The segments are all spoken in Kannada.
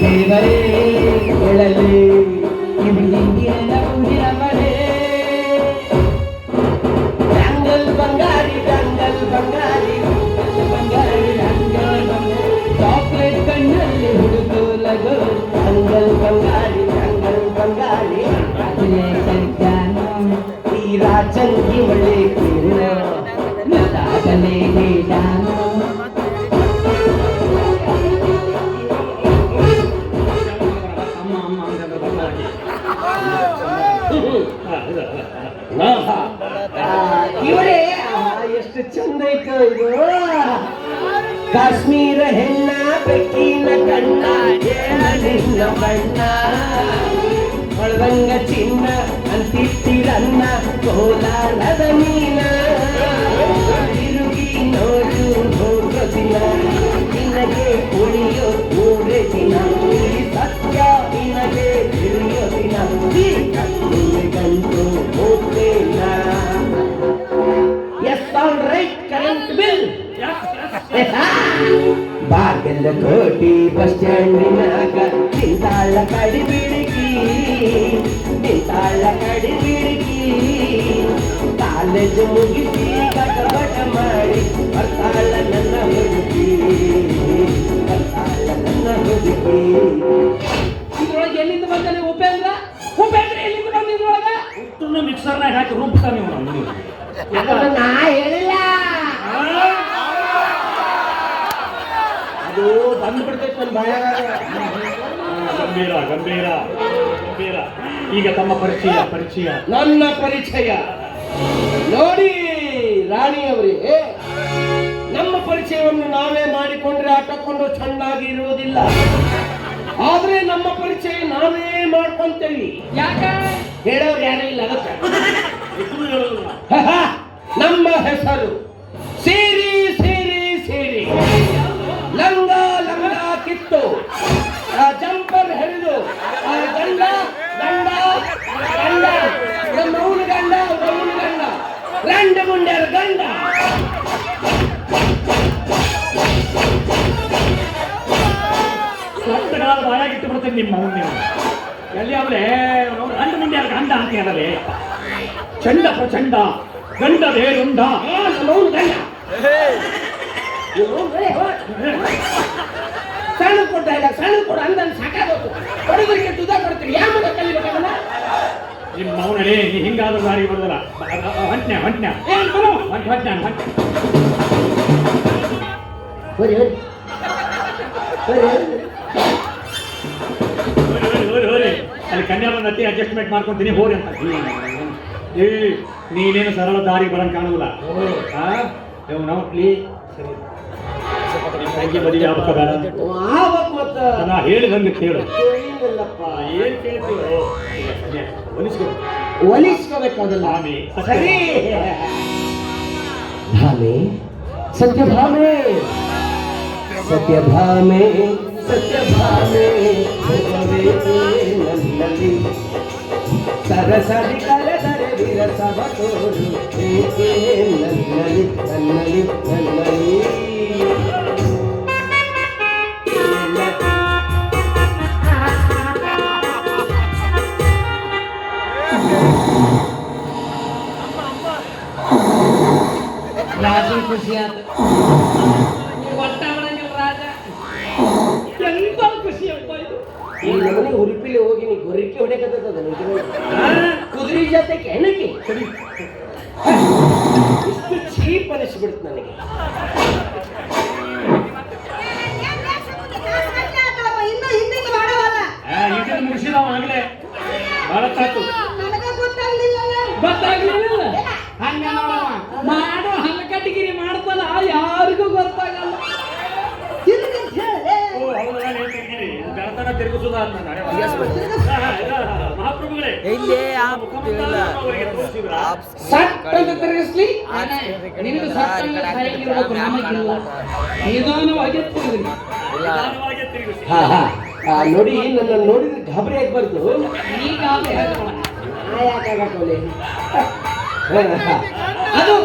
ದೇವರೇ ಹೇಳಲಿ ಕಾಶ್ಮೀರ ಹೆಣ್ಣ ಬೆಕ್ಕಿನ ಕಣ್ಣ ನಿನ್ನ ಬಣ್ಣ ಒಳವಂಗ ಚಿನ್ನ ಅಂತಿತ್ತಿರನ್ನ ಕೋಲಾರದ ಮೀನ ತಿರುಗಿ ನೋಡು ಹೋಗೋ ದಿನ ನಿನಗೆ ಉಳಿಯೋ ಮೂರೇ ದಿನ ಈ ಸತ್ಯ ನಿನಗೆ ತಿಳಿಯೋ ದಿನ ಈ ಕಣ್ಣಿಗಂತೂ ಹೋಗ್ತೇನ ಬಾಗಿಲ ಕೋಟಿ ಬಸ್ ಸ್ಟ್ಯಾಂಡಿನಾಗ ನಿಂತಾಳ ಕಡಿ ಬಿಡುಗಿ ನಿಂತಾಳ ಕಡಿ ಬಿಡುಗಿ ಕಾಲೇಜ್ ಮುಗಿಸಿ ಗಟ ಮಾಡಿ ಬರ್ತಾಳ ನನ್ನ ಹುಡುಗಿ ಬರ್ತಾಳ ನನ್ನ ಹುಡುಗಿ. ಇದ್ರೊಳಗೆ ಎಲ್ಲಿಂದ ಬಂದಾನೆ ಉಪೇಂದ್ರ? ಉಪೇಂದ್ರ ಎಲ್ಲಿಂದ ಬಂದ ಇದ್ರೊಳಗ? ಹುಟ್ಟನ್ನು ಮಿಕ್ಸರ್ನಾಗ ಹಾಕಿ ರುಬ್ತಾನೆ. ಯಾಕಂದ್ರೆ ನಾ ಹೇಳಿಲ್ಲ. ಅದು ಬಂದು ಬಿಡ್ತೈತೆ ನನ್ನ ಬಾಯಾಗ ಗಂಭೀರ ಗಂಭೀರ ಗಂಭೀರ. ಈಗ ತಮ್ಮ ಪರಿಚಯ ಪರಿಚಯ. ನನ್ನ ಪರಿಚಯ. ನೋಡಿ ರಾಣಿಯವರೇ ನಮ್ಮ ಪರಿಚಯವನ್ನು ನಾವೇ ಮಾಡಿಕೊಂಡ್ರೆ ಆಟಕೊಂಡು ಚೆನ್ನಾಗಿ ಇರುವುದಿಲ್ಲ. ಆದ್ರೆ ನಮ್ಮ ಪರಿಚಯ ನಾವೇ ಮಾಡ್ಕೊಂತೇವಿ. ಯಾಕ? ಹೇಳೋರು ಯಾರೇ ಇಲ್ಲ ಅದಕ್ಕೆ. ನಮ್ಮ ಹೆಸರು. ಇವ್ನು, ಏ, ಹೋ. ಸಣ್ಣ ಕೊಟ್ಟ ಇಲ್ಲ ಸಣ್ಣ ಕೊಡ ಅಂದನ್ ಸಾಕಾಗೋದು. ಬಡವರಿಗೆ ತುದ ಕೊಡ್ತೀರಿ ಯಾವ ಮಗ ಕಲಿಬೇಕಲ್ಲ ನಿಮ್ಮ ಮೌನಡೆ ನೀ ಹಿಂಗಾದ್ರೂ ದಾರಿ ಬರೋದಲ್ಲ. ಹೊಂಟ್ನ್ಯ ಹೊಂಟ್ನ್ಯ ಹೊಂಟ್ ಹೊಂಟ್ನ್ಯ ಹೊಂಟ್ ಬರಿ ಬರಿ. ಹೋರಿ ಹೋರಿ ಹೋರಿ ಹೋರಿ ಹೋರಿ. ಅಲ್ಲಿ ಕನ್ಯಾ ಬಂದತಿ ಅಡ್ಜಸ್ಟ್ಮೆಂಟ್ ಮಾಡ್ಕೊಂತೀನಿ ಹೋರಿ ಅಂತ. ಏ ನೀನೇನು ಸರಳ ದಾರಿ ಬರಂಗ್ ಇವ್ ನಾವು ಪ್ಲೀ ಸಂಜೆ ಬದಿಗೆ ಆಗ್ಬೇಕ ಬೇಡ. ನಾ ಹೇಳಿದಂಗೆ ಕೇಳು. ಏನ್ ಕೇಳ್ತೀವೋ ಒಲಿಸ್ಕೊ. ಒಲಿಸ್ಕೋಬೇಕು ಅದಲ್ಲ ಭಾಮೆ, ಸತ್ಯ. ಸರಿ ಭಾಮೆ. ಸತ್ಯಭಾಮೆ ಸತ್ಯಭಾಮೆ ಸತ್ಯಭಾಮೆ ಭುವವೇಕೆ ನನ್ನಲ್ಲಿ ಸರಸರಿ ವಿರಸವ ತೋರು ಏಕೆ ರಾಜ ಖುಷಿ ಆತ ಒಟ್ಟ ಮಾಡಂಗಿಲ್ಲ ರಾಜ ಎಂತ ಖುಷಿ ಅಪ್ಪ ಇದು? ಈ ಹೋಗಿ ನೀ ಗೊರಿಕೆ ಹೊಡೆಕತ್ತದ ಕುದುರೆ ಜೊತೆ ಕೆಣಕಿ ಸರಿ. ಇಷ್ಟು ಚೀಪ್ ಅನಿಸ್ಬಿಡ್ತು ನನಗೆ. ಇನ್ನು ಹಿಂದಿಗೆ ಮಾಡವಲ್ಲ ಆ, ಇದನ್ನ ಮುಗಿಸಿದವ ಆಗ್ಲೇ. ಬಹಳ ತಾತು ನನಗ ಗೊತ್ತಾಗ್ಲಿಲ್ಲಲ್ಲ. ಗೊತ್ತಾಗ್ಲಿಲ್ಲ. ಹಂಗ ಮಾಡೋ ಹಲ್ಲಕಟ್ಟಿಗಿರಿ ಮಾಡ್ತಾನ ಯಾರಿಗೂ ಗೊತ್ತಾಗಲ್ಲ. ತಿರುಗಿಸುದ ಇದು, ಮಹಾಪ್ರಭುಗಳೇ. ತಿರುಗಿಸ್ಲಿ. ನಮಗಿಲ್ಲ. ನಿಧಾನವಾಗಿ. ಹಾ ಹಾ. ನೋಡಿ ನನ್ನ ನೋಡಿದ್ರೆ ಗಾಬರಿ ಆಗ್ಬಾರ್ದು ಯಾಕೆ. ಅದು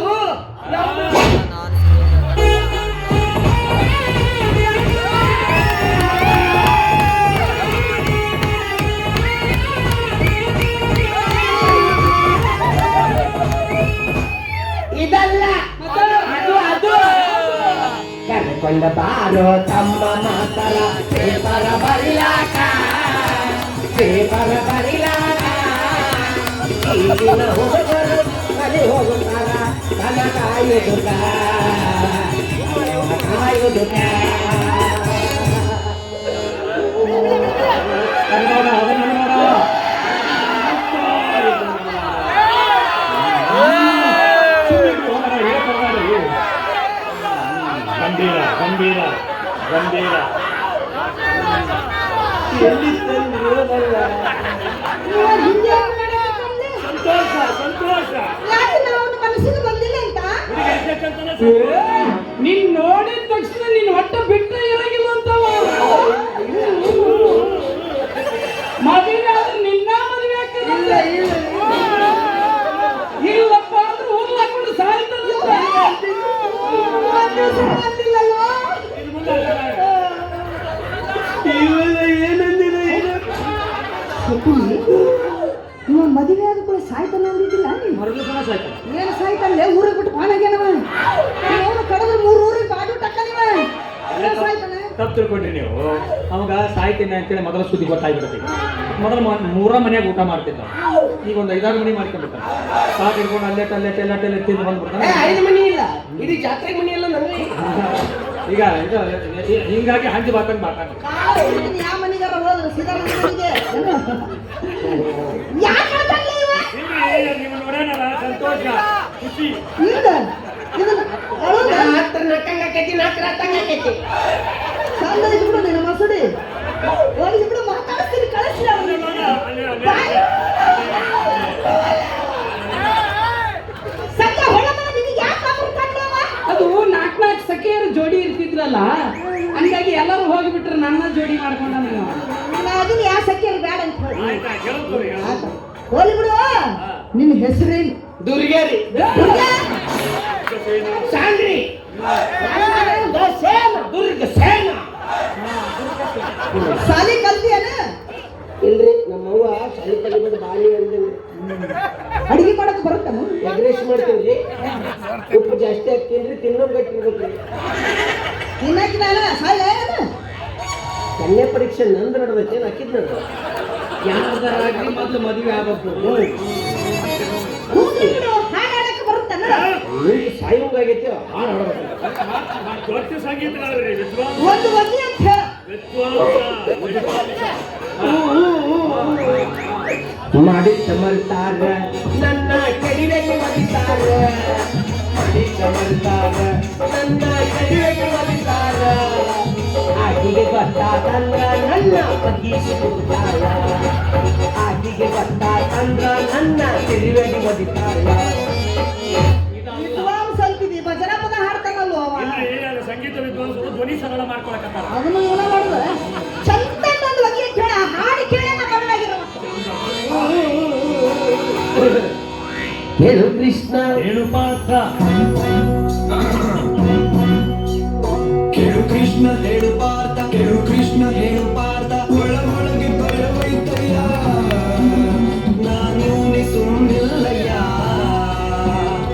ಬಾರೋ ತಮ್ಮ ಮಾತರ ಪೇಪರ ಬರಿಲಾಕ ಪೇಪರ ಬರಿಲಾಕ ಈಗಿನ ಹುಡುಗರು ಕಲಿ ಹೋಗುತ್ತಾರ ಕಲ ಕಾಯುವುದ ಕಾಯುವುದ ಅದು ನೋಡ ಅದನ್ನ ನೋಡ ಗಂಭೀರ ಗಂಭೀರ ಗಂಭೀರ ಎಲ್ಲಿ ತಂದಿರೋದಲ್ಲ ಇವ ಮದುವೆ ಆದ ಕೂಡ ಸಾಯ್ತಾನೆ ಅಂದಿದ್ದಿಲ್ಲ? ನೀನು? ಮರಳು ಸಹ ಸಾಯ್ತು. ಏನು ಸಾಯ್ತಾನೆ? ಊರಿಗೆ ಬಿಟ್ಟು ಪಾನಾಗ್ಯಾನವ ಅವನು ಕಡದು ಮೂರು ಊರಿಗೆ ಬಾಡು ಟಕ್ಕನಿವ ಸಾಯ್ತಾನೆ? ತಪ್ಪು ತಿಳ್ಕೊಂಡ್ರಿ ನೀವು. ಅವಾಗ ಸಾಯ್ತೀನಿ ಅಂತೇಳಿ ಮೊದಲ ಸುದ್ದಿ ಗೊತ್ತಾಗ್ಬಿಡುತ್ತೆ ಮೊದಲ ಮೂರ ಮನೆಯಾಗ ಊಟ ಮಾಡ್ತಿದ್ದ. ಈಗ ಒಂದು ಐದಾರು ಮನೆ ಮಾಡ್ಕೊಂಡ್ಬಿಡ್ತಾನೆ ಸಾಕು ಹಿಡ್ಕೊಂಡು ಅಲ್ಲೇ ಅಲ್ಲೇ ಅಲ್ಲೇ ಅಲ್ಲೇ ತಿಂದು ಬಂದ್ಬಿಡ್ತಾನೆ. ಐದು ಮನಿ ಇಲ್ಲ. ಇಡೀ ಜಾತ್ರೆ ಮನೆ ಇಲ್ಲ ನನಗೆ ಈಗ ಇದು ಹಿಂಗಾಗಿ ಹಂಚಿ ಕಾಲ ಹುಡುಗನ ಯಾವ ಮನೆಗಾರ ಹೋದ್ರು? ಸಿದ್ದರಾಮಯ್ಯ ಮಸುಡಿ ಬಿಡು ಮಾತಾಡ್ತೀನಿ ಅದು ನಾಲ್ಕು ನಾಲ್ಕು ಸಖಿಯರು ಜೋಡಿ ಇರ್ತಿದ್ರಲ್ಲ ಹಂಗಾಗಿ ಎಲ್ಲರೂ ಹೋಗಿಬಿಟ್ರು ನನ್ನ ಜೋಡಿ ಮಾಡ್ಕೊಂಡ ನೀವು ಅದನ್ನ ಯಾವ ಸಖ್ಯರು ಬೇಡ ಅಂತ. ಹೋಗ್ಲಿ ಬಿಡು. ನಿನ್ನ ಹೆಸರೇನು ದುರ್ಗೇರಿ. ಸೇನ ದುರ್ಗ? ಸೇನ ಸಾಲಿ ಕಲ್ತಿಯನ? ಇಲ್ರಿ ನಮ್ಮವ್ವ ಶಾಲಿ ಕಲ್ತಿ ಬಾಳಿ ಅಂದಿಲ್ಲ ಅಡಿಗೆ ಮಾಡಕ್ ಬರುತ್ತಾನ? ಎಗ್ರೆಸ್ ಮಾಡ್ತೀನಿ ಉಪ್ಪು ಜಾಸ್ತಿ ಹಾಕ್ತೀನಿ ತಿನ್ನೋದು ಗಟ್ಟಿರ್ಬೇಕ್ರಿ. ತಿನ್ನಕ್ಕೆ ನಾನು ಕನ್ಯಾ ಪರೀಕ್ಷೆ ನಂದು ನಡೆದೈತೆ ಏನು ಹಾಕಿದ್ ನಡ್ದ ಯಾರ್ದಾರಾಗ್ಲಿ ಮೊದ್ಲು ಮದುವೆ ಆಗಬೇಕು. ಸಾಯೋಂಗಾಗೈತೆ ಹಾಡು ಹಾಡ್ಬೇಕು. ದೊಡ್ಡ ಸಂಗೀತ ವಿದ್ವಾಂಸ. ಒಂದು ಒದ್ದೆ ಅಂತ ಹೇಳ. ವಿದ್ವಾಂಸ. ಮಾಡಿದ್ದ ಮರ್ತಾರ ನನ್ನ ಕಡಿವೆಗೆ ಮರಿತಾರ ಮಾಡಿ ನನ್ನ ಕಡಿವೆಗೆ ಮರಿತಾರ ಆಕೆಗೆ ಗೊತ್ತಾತಂದ್ರ ನನ್ನ ಬಗ್ಗಿಸಿಕೊಡ್ತಾರ ಆಕೆಗೆ ಗೊತ್ತಾತಂದ್ರ ನನ್ನ ಕಡಿವೆಗೆ ಮರಿತಾರ ವಿದ್ವಾಂಸ ಅಂತಿದಿ ಭಜನಾ ಪದ ಹಾಡ್ತಾನಲ್ವ ಅವ ಸಂಗೀತ ವಿದ್ವಾಂಸರು ಧ್ವನಿ ಸರಳ ಮಾಡ್ಕೊಳಕತ್ತಾರ. ಅದನ್ನು ಮಾಡುದ ಚಂದ ಒಂದು ಹೇಳ ಹಾಡಿ ಕೇಳ ಕನ್ನಡಾಗಿರೋ ಹೇಳು ಕೃಷ್ಣ. ಹೇಳು ಪಾತ್ರ. ಕೇಳು ಕೃಷ್ಣ ಹೇಳು ಕೃಷ್ಣ ಹೇಳು ಪಾರ್ಥ ಒಳ ಒಳಗೆ ಬರವೈತಯ್ಯ ನಾನು ಸುಮ್ಮಿಲ್ಲಯ್ಯ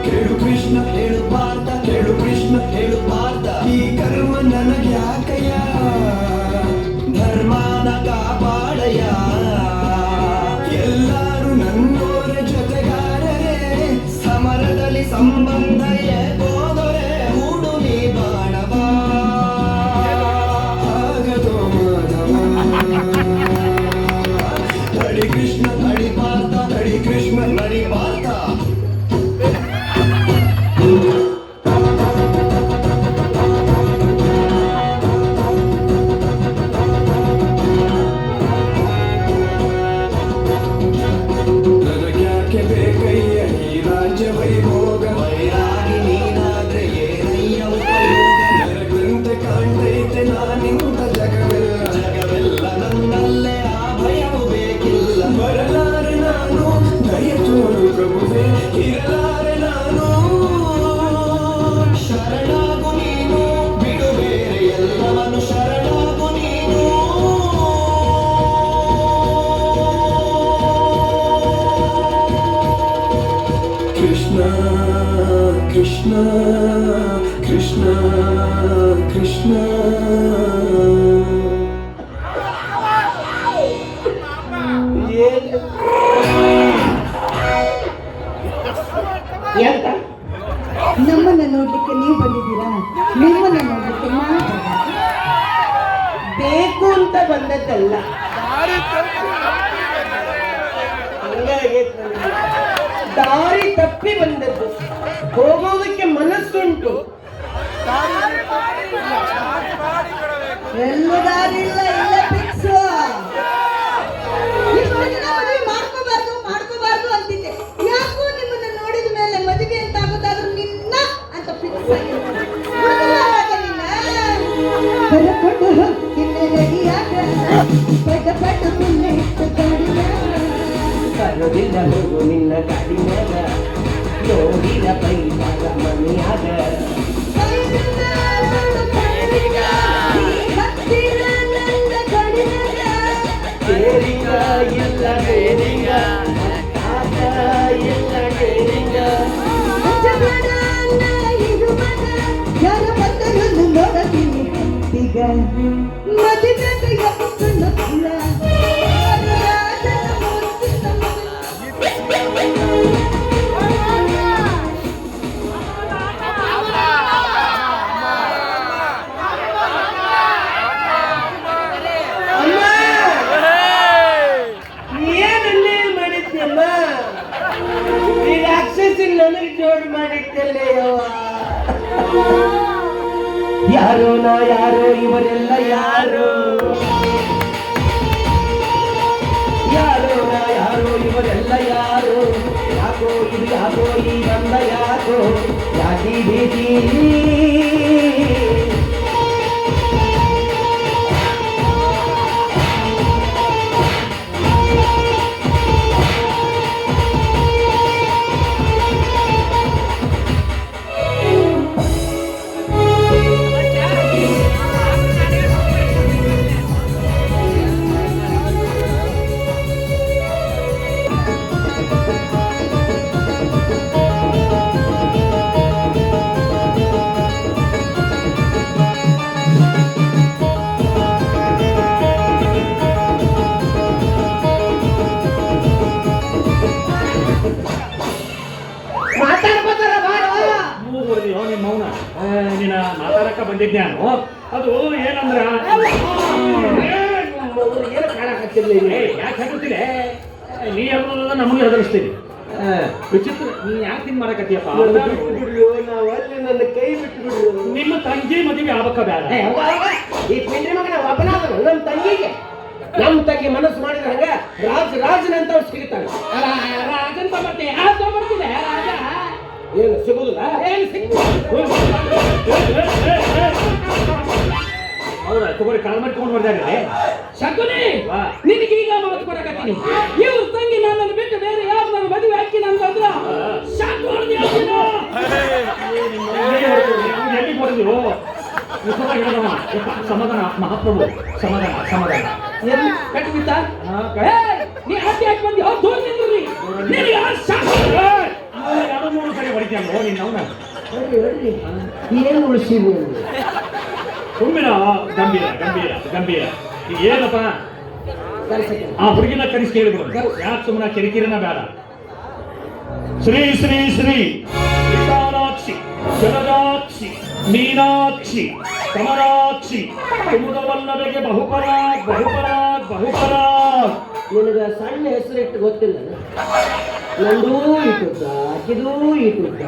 ಕೇಳು ಕೃಷ್ಣ ಹೇಳು ಪಾರ್ಥ ಕೇಳು ಕೃಷ್ಣ ಹೇಳು ಪಾರ್ಥ ಈ ಕರ್ಮ ನನಗೆ ಯಾಕಯ್ಯ ಬೇಕು ಅಂತ ಬಂದದ್ದಲ್ಲ. ದಾರಿ ತಪ್ಪಿ ಬಂದದ್ದು. ಹೋಗೋದಕ್ಕೆ ಮನಸ್ಸುಂಟು. ಎಲ್ಲ ದಾರಿ ಇಲ್ಲ ಇಲ್ಲ ಫಿಕ್ಸ್ ಇಷ್ಟು ದಿನ ಮದುವೆ ಮಾಡ್ಕೋಬಾರ್ದು ಮಾಡ್ಕೋಬಾರ್ದು ಅಂತಿದ್ದೆ. ಯಾಕೋ ನಿಮ್ಮನ್ನ ನೋಡಿದ ಮೇಲೆ ಮದುವೆ ಅಂತ ಆಗೋದಾದ್ರೂ ನಿನ್ನ ಅಂತ ಫಿಕ್ಸ್ ಕರಕೊಂಡು ಹೋಗ್ತೀನಿ ರೆಡಿಯಾಗ ಪಟ ಪಟ ಮುನ್ನೆ ಇಟ್ಟು ಗಾಡಿಯಾಗ ಬರೋದಿಲ್ಲ ಹೋಗು ನಿನ್ನ ಗಾಡಿ ಮ್ಯಾಗ ನೋಡಿದ ಈ ರಾಕ್ಷಸಿ ನನಗೆ ಜೋಡ್ ಮಾಡಿದ್ದಲ್ಲೇ ಯವ್ವ ಯಾರೋ ನಾ ಯಾರೋ ಇವರೆಲ್ಲ ಯಾರು ಯಾರೋ ನಾ ಯಾರೋ ಇವರೆಲ್ಲ ಯಾರು ಯಾಕೋ ಇದು ಯಾಕೋ ಈ ಬಂದ ಯಾಕೋ ಯಾಕಿ ಭೀತಿ ನಮಗೆ ವಿಚಿತ್ರ ನೀ ಯಾಕೆ ಹಿಂಗೆ ಮಾಡಕತ್ತೀಯಪ್ಪ? ಅಲ್ಲಿ ನನ್ನ ಕೈ ಬಿಟ್ಬಿಡ್ರು ನಿಮ್ಮ ತಂಗಿ ಮದುವೆ ಆಗ್ಬೇಕ ಬೇಡ. ಈ ಪಿಂಡ್ರಿ ಮಗನ ಒಬ್ಬನಾದನು ನಮ್ಮ ತಂಗಿಗೆ. ನಮ್ಮ ತಂಗಿ ಮನಸ್ಸು ಮಾಡಿದ್ರೆ ಹಂಗ ರಾಜ ರಾಜನಂತ ಅವ್ರು ಸಿಗ್ತಾನೆ ರಾಜನ್ ತಗೊಳ್ತೆ ಯಾರು ತಗೊಳ್ತಿದೆ ರಾಜ. ಏನು ಸಿಗುದಿಲ್ಲ? ಏನು ಸಿಕ್ತು ಹೌದಾ ತಗೋರಿ ಕಾಲ್ ಮಾಡ್ಕೊಂಡು ಬರ್ತಾರೆ ಶಕುನಿ. ನಿನಗೀಗ ಮಾತು ಕೊಡಕತ್ತೀನಿ. ಇವ್ರ ತಂಗಿ ನನ್ನನ್ನು ಬಿಟ್ಟು ಬೇರೆ ಯಾರು ನನ್ನ ಮದುವೆ ಹಾಕಿನ ಅಂತಂದ್ರ ಶಾಕು ಹೊಡೆದು ಎಲ್ಲಿ ಸಮಾಧಾನ ಮಹಾಪ್ರಭು ಸಮಾಧಾನ ಸಮಾಧಾನ ಕಟ್ಟು ಬಿತ್ತ ನೀ ಹತ್ತಿ ಹಾಕಿ ಬಂದಿ ಅವ್ರು ದೂರ ನಿಂದ್ರಿ ನಿನಗೆ ಶಾಕು ಮೂರು ಕಡೆ ಹೊಡಿತೀಯಲ್ಲ ನೀನು ಅವನ ಏನು ಸುಮ್ಮಿನ ಗಂಭೀರ ಗಂಭೀರ. ಗಂಭೀರ. ಈಗ ಏನಪ್ಪ ಆ ಹುಡುಗಿನ ಕರೆಸಿ ಕೇಳಿದ್ರು. ಯಾಕೆ ಸುಮ್ಮನೆ ಕಿರಿಕಿರಿನ ಬೇಡ? ಶ್ರೀ ಶ್ರೀ ಶ್ರೀ ವಿಶಾಲಾಕ್ಷಿ ಜಲಜಾಕ್ಷಿ ಮೀನಾಕ್ಷಿ ಕಮಲಾಕ್ಷಿ ಕುಮುದವಲ್ಲವೆಗೆ ಬಹುಪರಾಗ್ ಬಹುಪರಾಗ್ ಬಹುಪರಾಗ್. ನಿನಗ ಸಣ್ಣ ಹೆಸರಿಟ್ಟು ಗೊತ್ತಿಲ್ಲ ನಂದೂ ಇಟ್ಟುದ್ದ ಆಕಿದೂ ಇಟ್ಟುದ್ದ.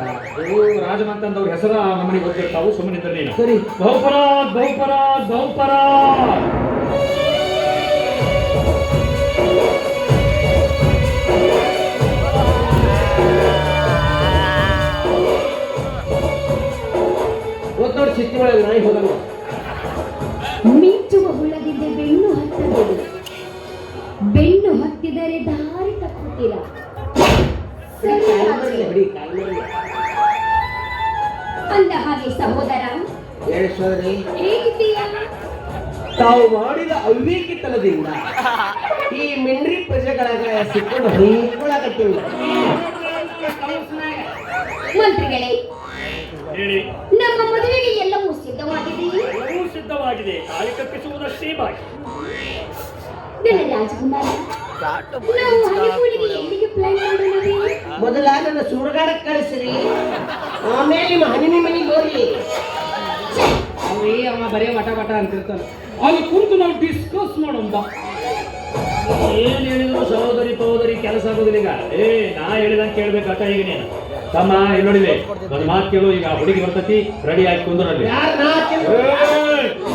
ರಾಜಮಂತಂದವ್ರ ಹೆಸರ ನಮ್ಮನಿಗೆ ಗೊತ್ತಿರ್ತಾವು ಸುಮ್ಮನಿದ್ರೆ ಸರಿ. ಬಹುಪರಾಗ್ ಬಹುಪರಾಗ್ ಬಹುಪರಾಗ್. ಒಳಗೆ ನಾಯಿ ಹೋಗಲ್ಲ ಮಿಂಚುವ ಹುಳದಿಂದ ಬೆನ್ನು ಹತ್ತಬೇಡಿ ಬೆನ್ನು ಹತ್ತಿದರೆ ದಾರಿ ತಪ್ಪುತ್ತೀರ. ಅಂದ ಹಾಗೆ ಸಹೋದರ. ಹೇಗಿದ್ದೀಯಾ ತಾವು ಮಾಡಿದ ಅವಿವೇಕಿತನದಿಂದ ಈ ಮಿಂಡ್ರಿ ಪ್ರಜೆಗಳಾಗ ಸಿಕ್ಕೊಂಡು ಹೊಯ್ಕೊಳಕತ್ತೀವಿ ಮಂತ್ರಿಗಳೇ ಹೇಳಿ ನಮ್ಮ ಮದುವೆಗೆ ಎಲ್ಲವೂ ಸಿದ್ಧವಾಗಿದೆ ಸಿದ್ಧವಾಗಿದೆ ತಾಳಿ ಕಪ್ಪಿಸುವುದಷ್ಟೇ ಬಾಕಿ. ನನ್ನ ರಾಜಕುಮಾರ ನಾವು ಹನಿಮೂನಿಗೆ ಎಲ್ಲಿಗೆ ಪ್ಲಾನ್ ಮಾಡೋಣವೇ? ಮೊದಲ ನನ್ನ ಸುಡುಗಾಡಕ್ಕೆ ಕಳಿಸ್ರಿ. ಆಮೇಲೆ ನಿಮ್ಮ ಹನಿಮಿ ಮನೆಗೆ ಹೋಗಿ ಅವೇ ಅವ ಬರೇ ಮಠ ವಟ ಅಂತಿರ್ತಾನೆ. ಅಲ್ಲಿ ಕುಂತು ನಾವು ಡಿಸ್ಕಸ್ ಮಾಡೋಣ ಏನ್ ಹೇಳಿದ್ರು ಸಹೋದರಿ ಸಹೋದರಿ ಕೆಲಸ ಆಗೋದಿಲ್ಲ ಈಗ. ಏ ನಾ ಹೇಳಿದಂಗೆ ಕೇಳ್ಬೇಕಕ್ಕ ಈಗ ನೀನು. ತಮ್ಮ ಇಲ್ಲಿ ನೋಡಿದೆ ಒಂದು ಮಾತು ಕೇಳು ಈಗ ಹುಡುಗಿ ಬರ್ತತಿ ರೆಡಿ ಆಗಿ ಕುಂದ್ರಲ್ಲಿ. ಯಾರು ನಾ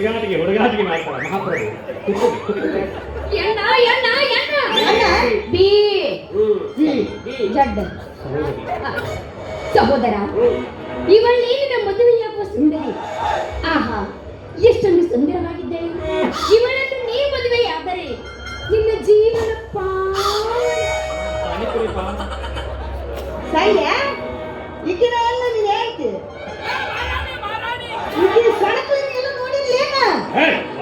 ಹುಡುಗಾಟಿಗೆ ಹುಡುಗಾಟಿಗೆ ಮಾಡ್ತಾರೆ ಮಹಾಪ್ರಭು. ಎಣ್ಣ ಎಣ್ಣ ಎಣ್ಣ. ಬಿ. ಜಡ್ ಸಹೋದರಿ. ಇವಳೇ ನಿನ್ನ ಮದುವೆಯಾಗುವ ಸುಂದರಿ ಆಹಾ ಎಷ್ಟೊಂದು ಸುಂದರವಾಗಿದ್ದೆ. ಇವಳನ್ನು ನೀ ಮದುವೆಯಾದರೆ ನಿನ್ನ ಜೀವನ ಪಾನಿಪುರಿ ಪಾನ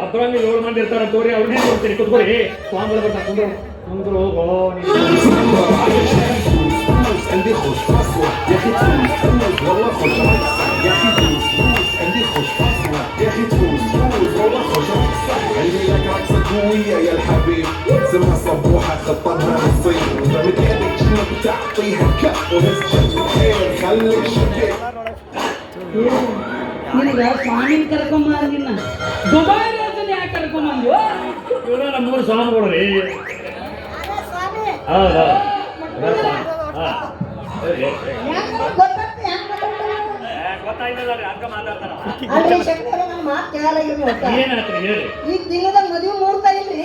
ಅದ್ರಲ್ಲಿ ಏಳು ಮಂದಿ ಇರ್ತಾರ ತೋರಿ ಅವ್ರನ್ನೇ ನೋಡ್ತೀನಿ ಕೂತ್ಕೊಳ್ಳಿ ಸ್ವಾಮಿಗಳು ಬರ್ತಾರೆ ಕುಂದ್ರು ಕುಂದ್ರು ಹೋಗೋ ನೀವು عندي خوش فصلة يا اخي تفوز فوز والله خوش رقصة يا اخي تفوز فوز عندي خوش فصلة يا اخي تفوز فوز والله خوش رقصة عندي لك رقصة قوية يا الحبيب سمها صبوحة خطرها نصين فمن ايدك شنو بتعطيها كف وهز شد الخير خليك شبيك ನಿನಗ ಸ್ವಾಮಿನ ಕರ್ಕೊಂಬ ನಿನ್ನ ದುಬೈ ರಾಜನ ಯಾಕೆ ಇವ್ರು ನಮ್ಮೂರು ಸ್ವಾಮಿಗಳು ರೀ. ಸ್ವಾಮಿ. ಹೌದು ಕೇಳಲಾಗಿರ್ಲಿ ಹೇಳಿ? ಈ ತಿಂಗಳದಾಗ ಮದುವೆ ಮುಹೂರ್ತ ಇಲ್ರಿ?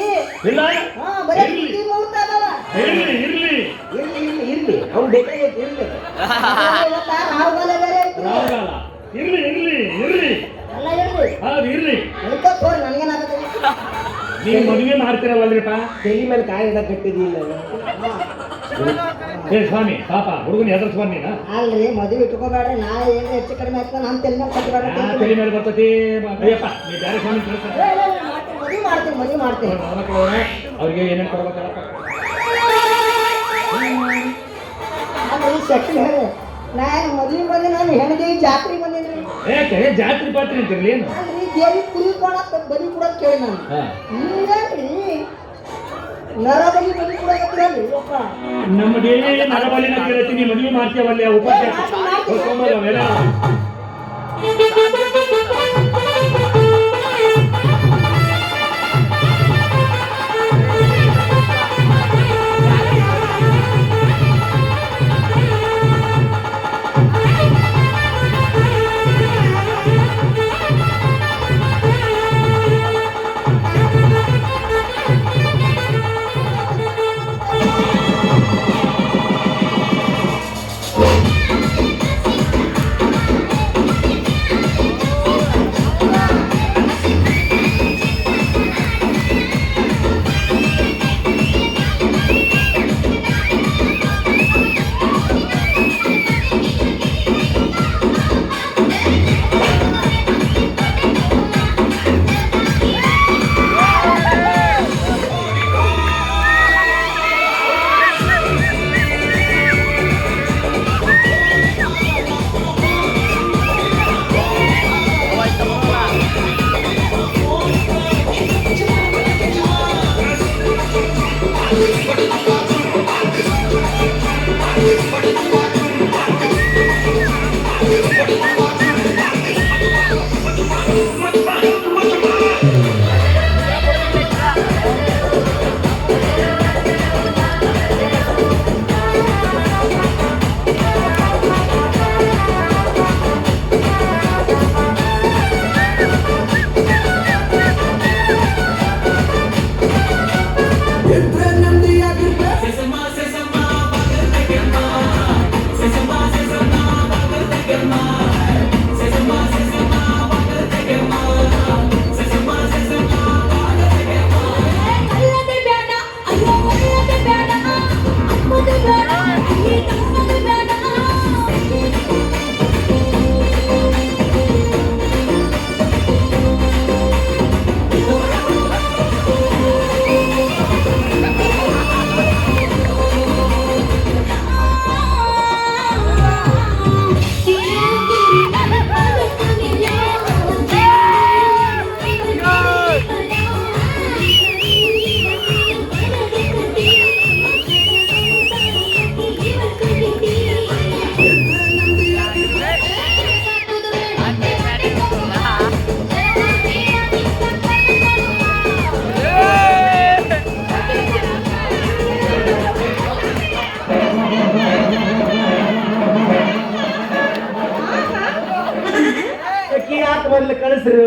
ಇಲ್ಲ. ಹಾ ಬರೀ ಇರ್ಲಿ. ಸುದ್ದಿ ಮುಹೂರ್ತ ಅದಾವ. ಇರ್ಲಿ ಇರ್ಲಿ. ಇರ್ಲಿ ಇರ್ಲಿ ಇರ್ಲಿ. ಅವ್ನು ಬೇಕಾಗೈತಿ ಇರ್ಲಿ ರಾಹುಗಾಲ ಬೇರೆ ಐತ್ರಿ ರಾವಗಾಲ ಇರ್ಲಿ ಇರ್ಲಿ ಇರ್ಲಿ ಎಲ್ಲ ಇರ್ಲಿ ಹೌದು ಇರ್ಲಿ ಉಳ್ಕೋ ತೋರಿ ನನಗೇನಾಗತ್ತೆ ನೀವು ಮದುವೆ ಮಾಡ್ತಿರವಲ್ರಿಪ್ಪ? ತೆಲಿ ಮೇಲೆ ಕಾಯಿ ಇಡ ಕಟ್ಟಿದಿಲ್ಲ ಏ ಸ್ವಾಮಿ ಪಾಪ ಹುಡುಗನ ಹೆದರ್ಸ್ಬಾರ ನೀನ. ಅಲ್ರಿ ಮದುವೆ ಇಟ್ಕೋಬೇಡ್ರಿ ನಾ ಏನ್ ಹೆಚ್ಚು ಕಡಿಮೆ ಆಗ್ತದೆ ನಮ್ಮ ತೆಲಿ ಮೇಲೆ ಕಟ್ಟಬೇಡ ತೆಲಿ ಮೇಲೆ ಬರ್ತತಿ ಅಯ್ಯಪ್ಪ ನೀ ಬೇರೆ ಸ್ವಾಮಿ ಮದುವೆ ಮಾಡ್ತೀನಿ ಮದುವೆ ಮಾಡ್ತೀನಿ. ಅವ್ರಿಗೆ ಏನೇನು ಕೊಡ್ಬೇಕಲ್ಲಪ್ಪ ಅಲ್ರಿ ಶಕ್ತಿ ಹೇಳಿ ನಾ ಏನು ಮದುವೆ ಬಂದೆ ನಾನು ಹೆಣ್ದೇವಿ ಜಾತ್ರೆ ಬಂದಿದ್ರಿ. ಏ ಜಾತ್ರೆ ಪಾತ್ರೆ ಅಂತಿರ್ಲಿ ಏನು? ದೇವಿ ಕುರಿ ಕೊಡಕ್ ಬಲಿ ಕೊಡಕ್ ಕೇಳಿ ನಾನು. ಹಾ. ನರಬಲಿ ನರ ಬಲಿ ಕೊಡಕತ್ತೀರಲ್ರಿ ಅಪ್ಪ ನಮ್ಮ ದೇವಿ ನರಬಲಿನ ಕೇಳ್ತೀನಿ ಮದುವೆ ಮಾಡ್ತೇವಲ್ಲ ಉಪಾಧ್ಯಾಯ ಹೆಸರು